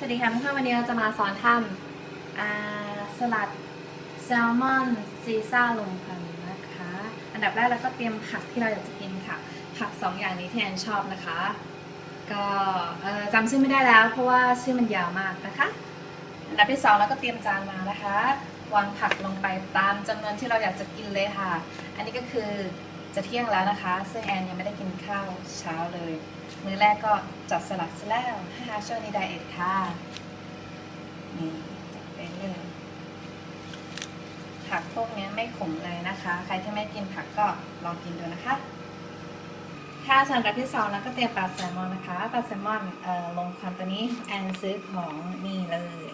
สวัสดีค่ะเพื่อนๆวันนี้เราจะมาสอนทำสลัดแซลมอนซีซ่าลงพันนะคะ อันดับแรกเราก็เตรียมผักที่เราอยากจะกินค่ะ ผักสองอย่างนี้ที่แอนชอบนะคะ ก็จำชื่อไม่ได้แล้ว เพราะว่าชื่อมันยาวมากนะคะ อันดับที่สองเราก็เตรียมจานมานะคะ วางผักลงไปตามจำนวนที่เราอยากจะกินเลยค่ะ อันนี้ก็คือจะเที่ยงแล้วนะคะ ซึ่งแอนยังไม่ได้กินข้าวเช้าเลย มือแรกก็จัดสลัดซะแล้วให้ฮาช่วงนี้ไดเอทค่ะ นี่จัดไปเลยผักพวกนี้ไม่ขมเลยนะคะ ใครที่ไม่กินผักก็ลองกินดูนะคะ ค่ะสำหรับที่สองแล้วก็เตรียมปลาแซลมอนนะคะปลาแซลมอนเอ่อลงความตัวนี้แอนซื้อของนี่เลย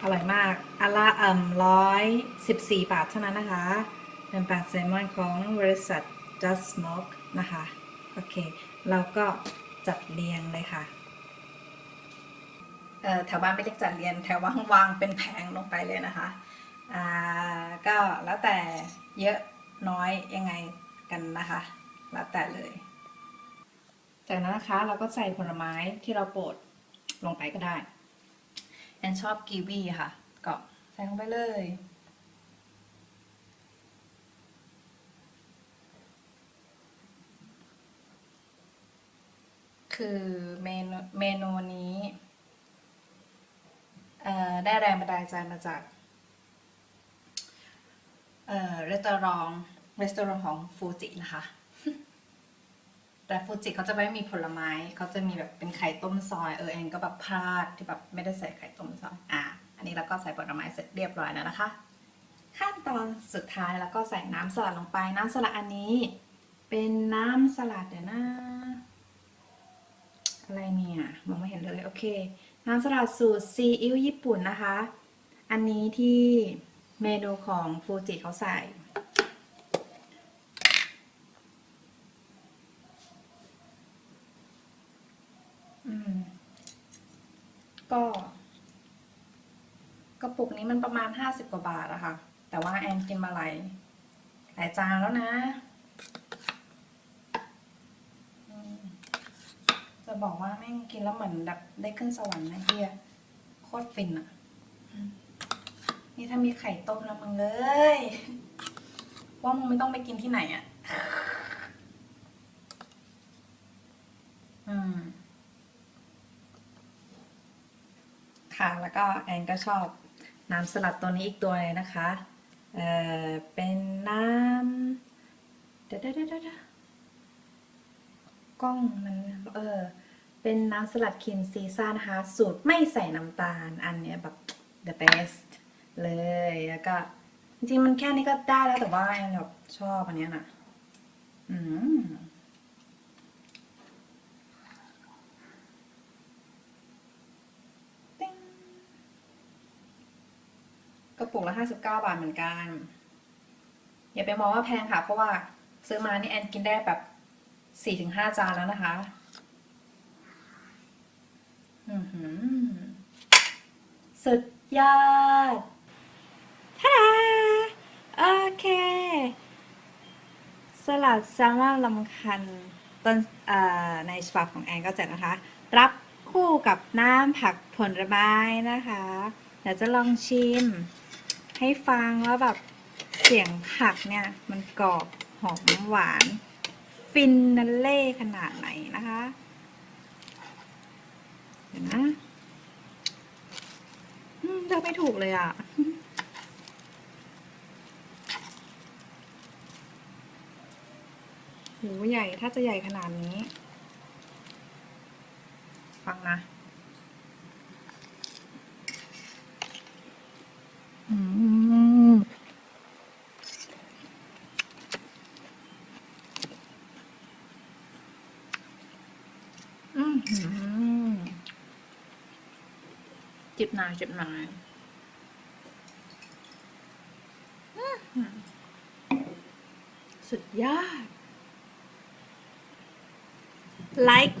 อร่อยมากอันละเอ่มร้อยสิบสี่บาทเท่านั้นนะคะ เป็นปลาแซลมอนของบริษัท Just Smoke นะคะ โอเค เราก็จัดเรียงเลยค่ะเอ่อแถวบ้านไม่เรียกจัดเรียงแถวว่างวางเป็นแผงลงไปเลยนะคะอ่าก็แล้วแต่เยอะน้อยยังไงกันนะคะ แล้วแต่เลย จากนั้นนะคะเราก็ใส่ผลไม้ที่เราโปรดลงไปก็ได้แอนชอบกีวีค่ะก็ใส่ลงไปเลย คือเมนูเมนูนี้ได้แรงบันดาลใจมาจากเอ่อรีสอร์ทรีสอร์ทของฟูจินะคะ แต่ฟูจิเขาจะไม่มีผลไม้เขาจะมีแบบเป็นไข่ต้มซอยเออเองก็แบบพลาดที่แบบไม่ได้ใส่ไข่ต้มซอยอะอันนี้เราก็ใส่ผลไม้เสร็จเรียบร้อยแล้วนะคะ ขั้นตอนสุดท้ายแล้วก็ใส่น้ำสลัดลงไป น้ำสลัดอันนี้ เป็นน้ำสลัดเดี๋ยวนะ อะไรเนี่ยมองไม่เห็นเลยโอเค น้ำสลัดสูตรซีอิ๊วญี่ปุ่นนะคะ อันนี้ที่เมนูของฟูจิเขาใส่ก็กระปุกนี้มันประมาณห้าสิบกว่าบาทอะค่ะ แต่ว่าแอนกินมาหลายหลายจานแล้วนะ จะบอกว่าแม่งกินแล้วเหมือนแบบได้ขึ้นสวรรค์นะเฮียโคตรฟินอะนี่ถ้ามีไข่ต้มแล้วมึงเลย ว่ามึงไม่ต้องไปกินที่ไหนอะอืมค่ะแล้วก็แอนก็ชอบน้ำสลัดตัวนี้อีกตัวเลยนะคะ เอ่อเป็นน้ำเดี๋ยวเดี๋ยวเดี๋ยวเดี๋ยว กล้องมันเออเป็นน้ำสลัดครีมซีซ่านะคะ สูตรไม่ใส่น้ำตาลอันเนี้ยแบบ the best เลยแล้วก็ จริงๆมันแค่นี้ก็ได้แล้วแต่ว่าแบบชอบอันเนี้ยนะอืมกระปุกละห้าสิบเก้าบาทเหมือนกัน อย่าไปมองว่าแพงค่ะ เพราะว่าซื้อมานี่แอนกินได้แบบ สี่ถึงห้าจานแล้วนะคะ อือหือ สุดยอดท่าโอเค สลัดแซลมอนลำคันต้นในฉบับของแอนก็เสร็จนะคะ รับคู่กับน้ำผักผลไม้นะคะ เดี๋ยวจะลองชิม ให้ฟังว่าแบบเสียงผักเนี่ย มันกรอบหอมหวาน ฟินนันเล่ขนาดไหนนะคะเดี๋ยวนะอืมเลือกไม่ถูกเลยอะหูใหญ่ถ้าจะใหญ่ขนาดนี้ ฟังนะ จิบหน่อยจิบหน่อยสุดยอด like